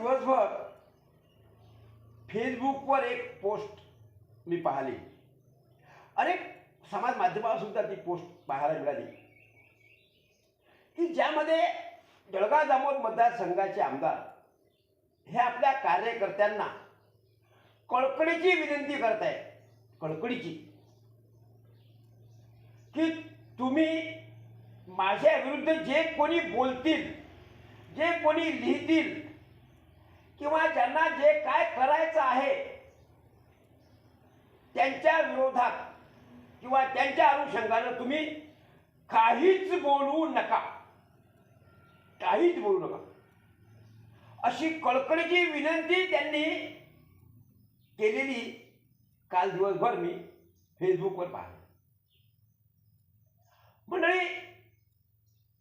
दिवसभर फेसबुकवर एक पोस्ट मी पाहिली. अनेक समाज माध्यमावर सुद्धा ती पोस्ट पाहायला मिळाली. की ज्यामध्ये जळगाव जामोद मतदारसंघाचे आमदार हे आपल्या कार्यकर्त्यांना कळकडीची विनंती करत आहे की तुम्ही माझ्या विरुद्ध जे कोणी बोलतील जे कोणी लिहितील किंवा ज्यांना जे काय करायचं आहे त्यांच्या विरोधात किंवा त्यांच्या अनुषंगानं तुम्ही काहीच बोलू नका. काहीच बोलू नका. अशी कळकळीची विनंती त्यांनी केलेली काल दिवसभर मी फेसबुकवर पाहिली मंडळी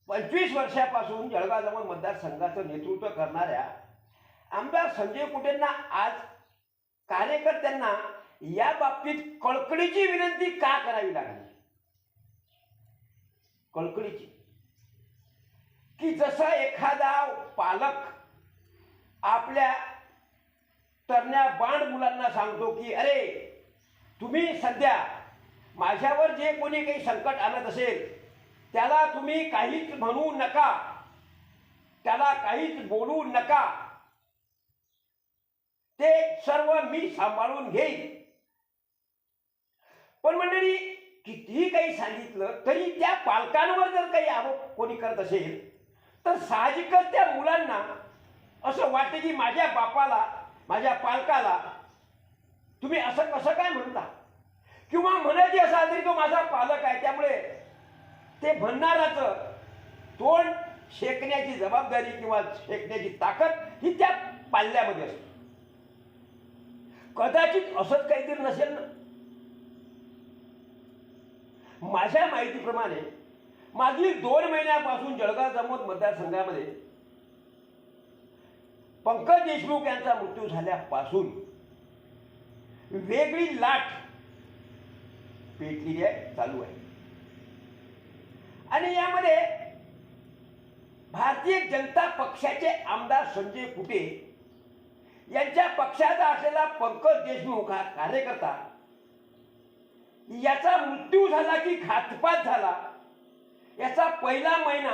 पंचवीस वर्षापासून जळगाव मतदारसंघाचं नेतृत्व करणाऱ्या आमदार संजय कुटेंना आज कार्यकर्त्यांना या बाबतीत कळकळीची विनंती का करावी लागली? कळकळीची. की जसा एखादा पालक आपल्या तरण्या बाण मुलांना सांगतो की अरे तुम्ही सध्या माझ्यावर जे कोणी काही संकट आणत असेल त्याला तुम्ही काहीच म्हणू नका. त्याला काहीच बोलू नका. ते सर्व मी सांभाळून घेईन. पण मंडळी कितीही काही सांगितलं तरी त्या पालकांवर जर काही आरोप कोणी करत असेल तर साहजिकच त्या मुलांना असं वाटतं की माझ्या बापाला माझ्या पालकाला तुम्ही असं कसं काय म्हणता? किंवा म्हणायची असाल तरी तो माझा पालक आहे त्यामुळे ते म्हणणाराचं तोंड शेकण्याची जबाबदारी किंवा शेकण्याची ताकद ही त्या पाल्यामध्ये असते. कदाचित असंच काहीतरी नसेल ना? माझ्या माहितीप्रमाणे मागील दोन महिन्यापासून जळगाव जमोद मतदारसंघामध्ये पंकज देशमुख यांचा मृत्यू झाल्यापासून वेगळी लाट पेटलेली आहे चालू आहे. आणि यामध्ये भारतीय जनता पक्षाचे आमदार संजय कुटे यांच्या पक्षाचा असलेला पंकज देशमुख हा कार्यकर्ता याचा मृत्यू झाला की घातपात झाला याचा पहिला महिना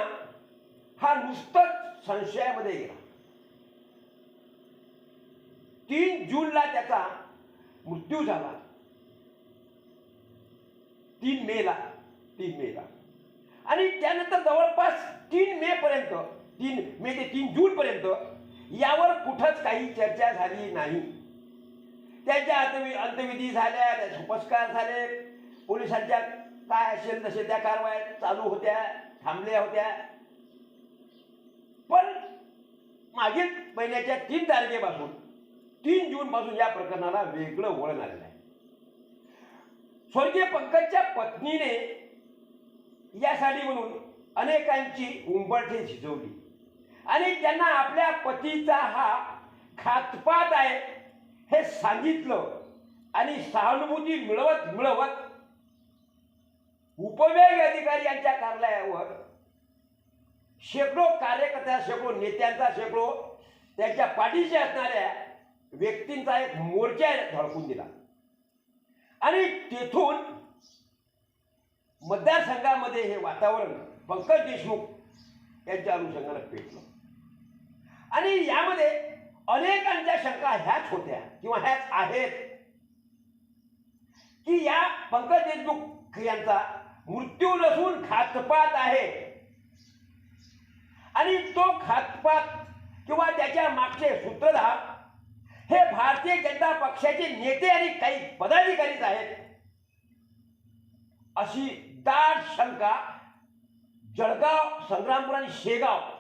हा नुसतंच संशयामध्ये गेला. तीन जूनला त्याचा मृत्यू झाला. तीन मेला तीन मेला. आणि त्यानंतर जवळपास तीन मे पर्यंत तीन मे ते तीन जून पर्यंत यावर कुठंच काही चर्चा झाली नाही. त्याच्या अंतवि अंतविधी झाल्या त्या उपस्कार झाले. पोलिसांच्या काय असेल तसे त्या कारवाया चालू होत्या थांबल्या होत्या. पण मागील महिन्याच्या तीन तारखेपासून तीन जून पासून या प्रकरणाला वेगळं वळण आलेलं आहे. स्वर्गीय पंकजच्या पत्नीने यासाठी म्हणून अनेकांची उंबरठे झिजवली. आणि त्यांना आपल्या पतीचा हा खातपात आहे हे सांगितलं आणि सहानुभूती मिळवत मिळवत उपवेग अधिकारी यांच्या कार्यालयावर शेकडो कार्यकर्त्या शेकडो नेत्यांचा शेकडो त्यांच्या पाठीशी असणाऱ्या व्यक्तींचा एक मोर्चा धडकून दिला. आणि तेथून मतदारसंघामध्ये हे वातावरण पंकज देशमुख यांच्या अनुषंगानं पेटलं. आणि यामध्ये अनेकांच्या शंका ह्याच होत्या किंवा ह्याच आहेत. की या पंकज देशमुख यांचा मृत्यू नसून खातपात आहे. आणि तो खातपात किंवा त्याच्या मागचे सूत्रधार हे भारतीय जनता पक्षाचे नेते आणि काही पदाधिकारीच आहेत. अशी दाट शंका जळगाव संग्रामपूर आणि शेगाव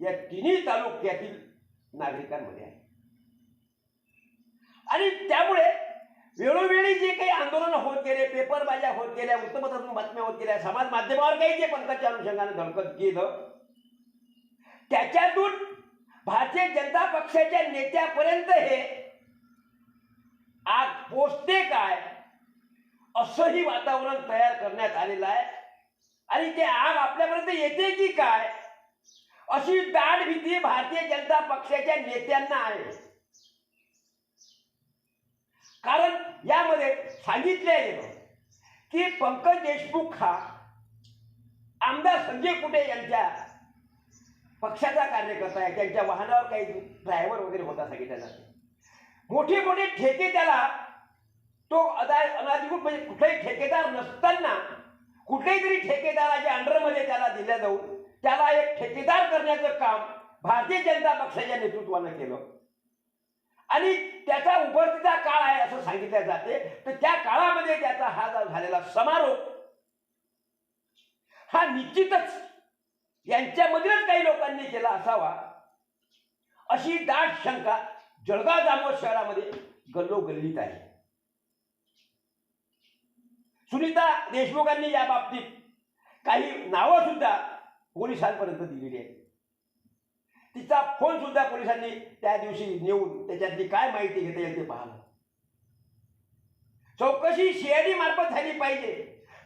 या तिन्ही तालुक्यातील नागरिकांमध्ये आहे. आणि त्यामुळे वेळोवेळी जे काही आंदोलन होत गेले पेपरबाज्या होत गेल्या वृत्तपत्रातून बातम्या होत गेल्या समाज माध्यमावर काही जे पंकजच्या अनुषंगाने धडकत गेलं त्याच्यातून भारतीय जनता पक्षाच्या नेत्यापर्यंत हे आग पोचते काय असंही वातावरण तयार करण्यात आलेलं आहे. आणि ते आग आपल्यापर्यंत येते की काय अशी दाढ भीती भारतीय जनता पक्षाच्या नेत्यांना आहे. कारण यामध्ये सांगितले आहे की पंकज देशमुख हा आमदार संजय कुटे यांच्या पक्षाचा कार्यकर्ता आहे. त्यांच्या वाहनावर काही ड्रायव्हर वगैरे होता सांगितलं जाते. मोठे मोठे ठेके त्याला तो अदा अनाधिकृत म्हणजे कुठलाही ठेकेदार नसताना कुठल्याही तरी ठेकेदाराच्या अंडरमध्ये दिल्या जाऊन त्याला एक ठेकेदार करण्याचं काम भारतीय जनता पक्षाच्या नेतृत्वानं केलं. आणि त्याचा उभरतीचा काळ आहे असं सांगितलं जाते. तर त्या काळामध्ये त्याचा हा झालेला समारोप हा निश्चितच यांच्यामधीलच काही लोकांनी केला असावा अशी दाट शंका जळगाव जामोद शहरामध्ये गल्लोगल्लीत आहे. सुनीता देशमुखांनी या बाबतीत काही नावं सुद्धा पोलिसांपर्यंत दिलेली आहेत. तिचा फोन सुद्धा पोलिसांनी त्या दिवशी नेऊन त्याच्यातली काय माहिती घेता येईल ते पाहिलं चौकशी सीआयडी मार्फत झाली पाहिजे.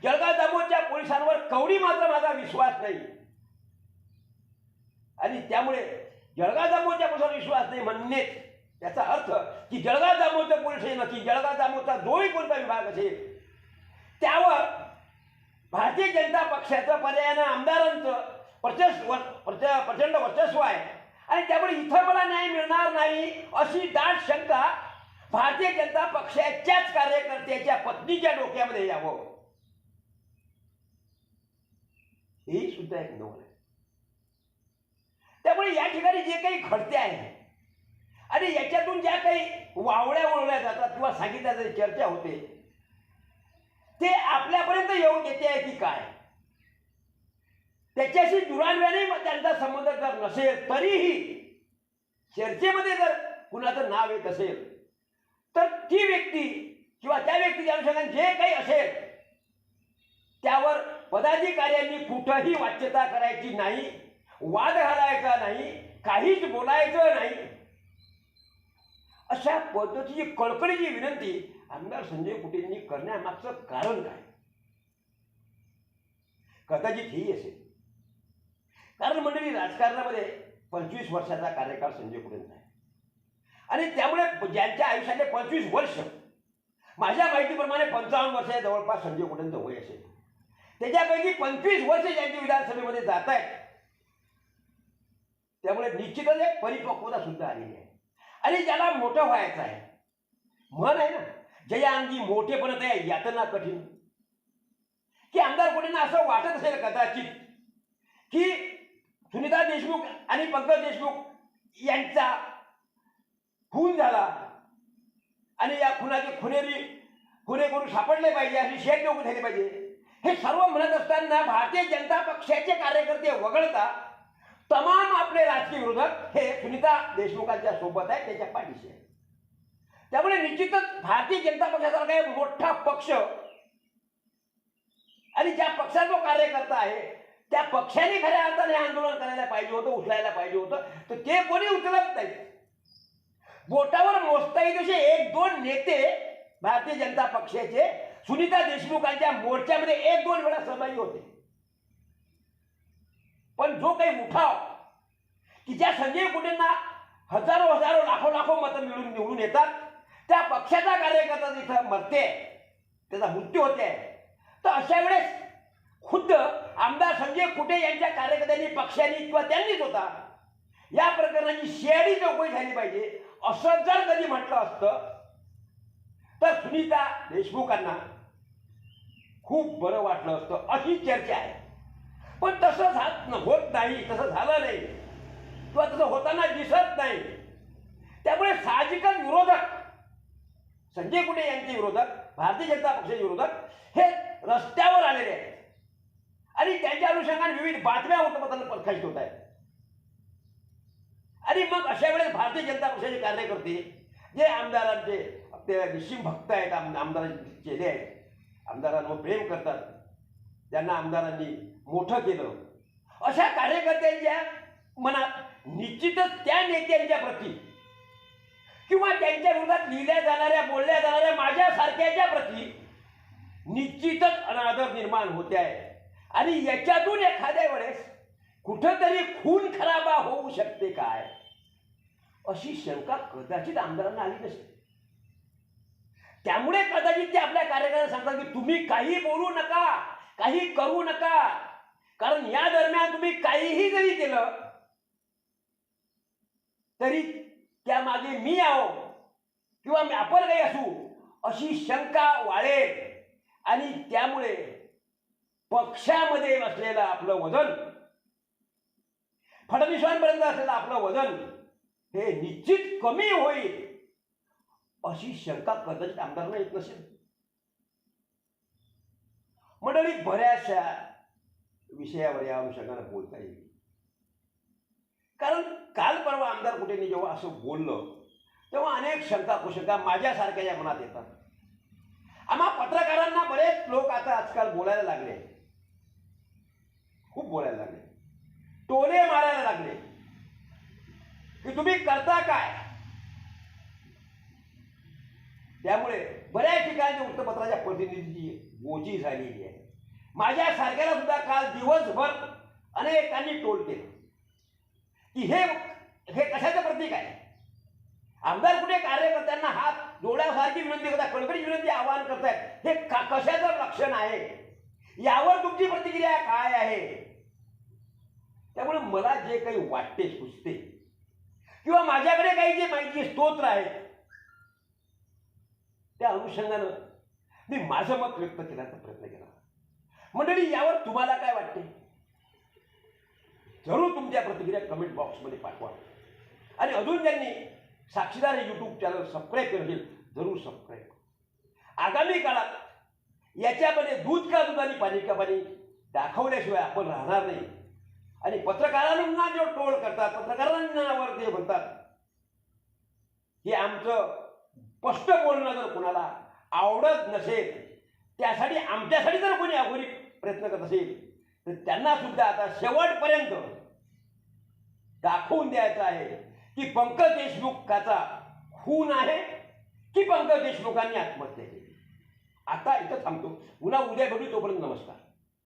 जळगाव दामोदच्या पोलिसांवर कवडी मात्र माझा विश्वास नाही. आणि त्यामुळे जळगाव दामोदच्या पोलिसांवर विश्वास नाही म्हणणेच त्याचा अर्थ की जळगाव दामोदचं पोलीस नक्की जळगाव दामोदचा जोही कोणता विभाग असेल त्यावर भारतीय जनता पक्षाचं पर्यायानं आमदारांचं प्रचस् प्रच- प्रचंड वर्चस्व आहे. आणि त्यामुळे इथं मला न्याय मिळणार नाही अशी दाट शंका भारतीय जनता पक्षाच्याच कार्यकर्त्याच्या पत्नीच्या डोक्यामध्ये यावं. ही सुद्धा एक नवल आहे. त्यामुळे या ठिकाणी जे काही घडते आहे आणि याच्यातून ज्या काही वावड्या वळवल्या जातात किंवा सांगितल्या जाते चर्चा होते ते आपल्यापर्यंत येऊन येते आहे की काय? त्याच्याशी दुरान्व्याने त्यांचा संबंध जर नसेल तरीही चर्चेमध्ये जर कुणाचं नाव येत असेल तर ती व्यक्ती किंवा त्या व्यक्तीच्या अनुषंगाने जे काही असेल त्यावर पदाधिकाऱ्यांनी कुठंही वाच्यता करायची नाही वाद घालायचा नाही काहीच बोलायचं नाही. अशा पद्धतीची कळकळीची विनंती आमदार संजय कुटेंनी करण्यामागचं कारण काय? कदाचित ही असेल. कारण मंडळी राजकारणामध्ये पंचवीस वर्षाचा कार्यकाळ संजय कुटेंचा आहे. आणि त्यामुळे ज्यांच्या आयुष्याचे पंचवीस वर्ष माझ्या माहितीप्रमाणे पंचावन्न वर्षाच्या जवळपास संजय कुटेंचं वय असेल. त्याच्यापैकी पंचवीस वर्ष ज्यांची विधानसभेमध्ये जात आहेत त्यामुळे निश्चितच एक परिपक्वता सुद्धा आलेली आहे. आणि ज्याला मोठं व्हायचं आहे मन आहे ना? जया अंगी मोठेपणात आहे यातना कठीण. की आमदार कोणींना असं वाटत असेल कदाचित की सुनीता देशमुख आणि पंकज देशमुख यांचा खून झाला आणि या खुनाचे खुनेरी खुनेकरू सापडले पाहिजे अशी शेत लोक झाली पाहिजे. हे सर्व म्हणत असताना भारतीय जनता पक्षाचे कार्यकर्ते वगळता तमाम आपले राजकीय विरोधक हे सुनीता देशमुखांच्या सोबत आहेत त्याच्या पाठीशी आहे त्यामुळे निश्चितच भारतीय जनता पक्षासारखा एक मोठा पक्ष आणि ज्या पक्षाचा जो कार्यकर्ता आहे त्या पक्षाने खऱ्या अर्थाने आंदोलन करायला पाहिजे होतं उचलायला पाहिजे होतं तर ते कोणी उचलत नाही. बोटावर मोजता येईल असे एक दोन नेते भारतीय जनता पक्षाचे सुनीता देशमुखांच्या मोर्चामध्ये एक दोन वेळा सहभागी होते. पण जो काही उठाव की ज्या संजय कुटेंना हजारो हजारो लाखो लाखो मतं मिळून निवडून येतात त्या पक्षाचा कार्यकर्ता जिथं मरते त्याचा मृत्यू होते. तर अशा वेळेस खुद्द आमदार संजय कुटे यांच्या कार्यकर्त्यांनी पक्षांनी किंवा त्यांनीच होता या प्रकरणाची शेअरी चौकशी झाली पाहिजे असं जर कधी म्हटलं असतं तर सुनीता देशमुखांना खूप बरं वाटलं असतं अशी चर्चा आहे. पण तसं झात होत नाही तसं झालं नाही. किंवा तसं होताना दिसत नाही. त्यामुळे साहजिकच विरोधक संजय कुटे यांचे विरोधक भारतीय जनता पक्षाचे विरोधक हे रस्त्यावर आलेले आहेत. आणि त्यांच्या अनुषंगाने विविध बातम्या वृत्तपत्रांना प्रकाशित होत आहेत. आणि मग अशा वेळेस भारतीय जनता पक्षाचे कार्यकर्ते जे आमदारांचे ते निश्चिम भक्त आहेत आम आमदारांचे चेले आहेत आमदारांवर प्रेम करतात ज्यांना आमदारांनी मोठं केलं. अशा कार्यकर्त्यांच्या मनात निश्चितच त्या नेत्यांच्या प्रती किंवा त्यांच्या विरोधात लिहिल्या जाणाऱ्या बोलल्या जाणाऱ्या माझ्यासारख्याच्या प्रती निश्चितच अनादर निर्माण होते आहे. आणि याच्यातून एखाद्या वेळेस कुठंतरी खून खराबा होऊ शकते काय? अशी शंका कदाचित आमदारांना आली नसते. त्यामुळे कदाचित ते आपल्या कार्यकर्त्यांना सांगतात की तुम्ही काही बोलू नका काही करू नका. कारण या दरम्यान तुम्ही काहीही जरी केलं तरी त्यामागे मी आहो. किंवा मी आपण काही असू अशी शंका वाढेल. आणि त्यामुळे पक्षामध्ये असलेलं आपलं वजन फडणवीसांपर्यंत असलेलं आपलं वजन हे निश्चित कमी होईल अशी शंका कदाचित आमदारांना येत नसेल. मंडळी बऱ्याचशा विषयावर या अनुषंगाने बोलता येईल. कारण काल परवा आमदार कुठेनी जेव्हा असं बोललं तेव्हा अनेक शंका कुशंका माझ्यासारख्या या मनात येतात. आम्हा पत्रकारांना बरेच लोक आता आजकाल बोलायला लागले. खूप बोलायला लागले. टोले मारायला लागले. की तुम्ही करता काय? त्यामुळे बऱ्याच ठिकाणी वृत्तपत्राच्या प्रतिनिधीची गोजी झालेली आहे. माझ्यासारख्याला सुद्धा काल दिवसभर अनेकांनी टोल केलं. की हे हे कशाचं प्रतीक आहे? आमदार कुठे कार्यकर्त्यांना हात जोड्यासारखी विनंती करतात कडकडी विनंती आवाहन करतायत. हे का कशाचं लक्षण आहे? यावर तुमची प्रतिक्रिया काय आहे? त्यामुळे मला जे काही वाटते सुचते. किंवा माझ्याकडे काही जे माहिती स्तोत्र आहेत त्या अनुषंगानं मी माझं मत व्यक्त करण्याचा प्रयत्न केला. मंडळी यावर तुम्हाला काय वाटते? जरूर तुमच्या प्रतिक्रिया कमेंट बॉक्समध्ये पाठवा. आणि अजून ज्यांनी साक्षीदार हे यूट्यूब चॅनल सबस्क्राईब केलं असेल जरूर सबस्क्राईब आगामी काळात याच्यामध्ये दूध का दूध आणि पाणी का पाणी दाखवल्याशिवाय आपण राहणार नाही. आणि पत्रकारांना जो टोळ करतात पत्रकारांवर ते म्हणतात हे आमचं स्पष्ट बोलणं जर कोणाला आवडत नसेल त्यासाठी आमच्यासाठी जर कोणी अघोरी प्रयत्न करत असेल तर त्यांना सुद्धा आता शेवटपर्यंत दाखवून द्यायचं आहे की पंकज देशमुखाचा खून आहे की पंकज देशमुखांनी आत्महत्या केली. आता इथं थांबतो. पुन्हा उद्या भेटू तोपर्यंत नमस्कार.